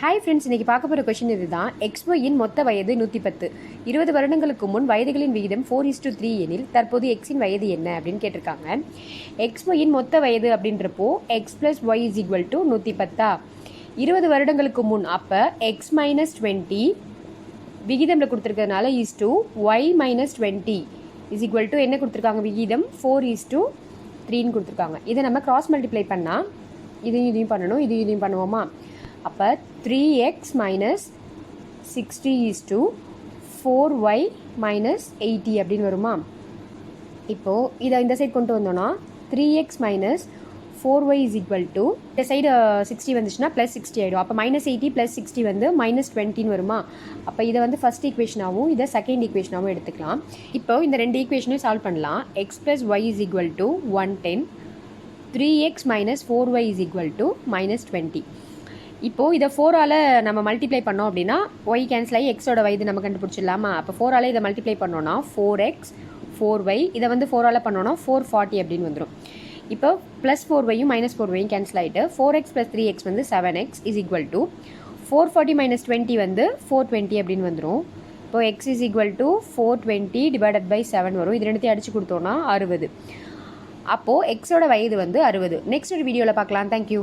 Hi friends இன்னைக்கு பார்க்க போகிற கொஷின் இதுதான். எக்ஸ்போயின் மொத்த வயது நூற்றி பத்து இருபது வருடங்களுக்கு முன் வயதுகளின் விகிதம் ஃபோர் இஸ் டு த்ரீ எனில் தற்போது எக்ஸின் வயது என்ன அப்படின்னு கேட்டிருக்காங்க. எக்ஸ்போயின் மொத்த வயது அப்படின்றப்போ X plus Y is equal to நூற்றி பத்தா இருபது வருடங்களுக்கு முன் அப்போ எக்ஸ் மைனஸ் டுவெண்ட்டி விகிதமில் கொடுத்துருக்கறதுனால is to Y minus twenty is equal to என்ன கொடுத்துருக்காங்க? விகிதம் ஃபோர் இஸ் டு த்ரீன்னு கொடுத்துருக்காங்க. இதை நம்ம கிராஸ் மல்டிப்ளை பண்ணால் இதையும் இதையும் பண்ணணும் இதையும் இதையும் பண்ணுவோமா? அப்போ three X minus sixty is to four Y minus eighty அப்படின்னு வருமா? இப்போது இதை இந்த சைடு கொண்டு வந்தோன்னா three X minus four Y is equal to இந்த சைடு சிக்ஸ்டி uh, வந்துச்சுன்னா ப்ளஸ் சிக்ஸ்டி ஆகிடும் அப்போ மைனஸ் எயிட்டி ப்ளஸ் சிக்ஸ்டி வந்து மைனஸ் டுவெண்ட்டின்னு வருமா? அப்போ இதை வந்து ஃபஸ்ட் ஈக்குவேஷனாகவும் இதை செகண்ட் ஈக்குவேஷனாகவும் எடுத்துக்கலாம். இப்போ இந்த ரெண்டு ஈக்குவேஷனையும் சால்வ் பண்ணலாம். X plus Y is equal to one ten three X minus four Y is equal to minus twenty இப்போது இதை ஃபோரால் நம்ம மல்டிப்ளை பண்ணோம் அப்படின்னா ஒய் கேன்சல் ஆகி எக்ஸோட வயது நம்ம கண்டுபிடிச்சிடலாமா? அப்போ ஃபோரால் இதை மல்டிப்ளை பண்ணோன்னா ஃபோர் எக்ஸ் ஃபோர் ஒய் இதை வந்து ஃபோரால் பண்ணோன்னா ஃபோர் ஃபார்ட்டி அப்படின்னு வந்துடும் இப்போ ப்ளஸ் ஃபோர் ஒய்யும் மைனஸ் ஃபோர் ஒய்யும் கேன்சல் ஆகிட்டு four X plus three X வந்து seven X is equal to four forty minus twenty வந்து ஃபோர் டுவெண்ட்டி அப்படின்னு வந்துடும் இப்போ X is equal to four twenty divided by seven வரும். இது ரெண்டுத்தையும் அடிச்சு கொடுத்தோன்னா அறுபது. அப்போது எக்ஸோட வயது வந்து அறுபது. நெக்ஸ்ட் ஒரு வீடியோவில் பார்க்கலாம். தேங்க்யூ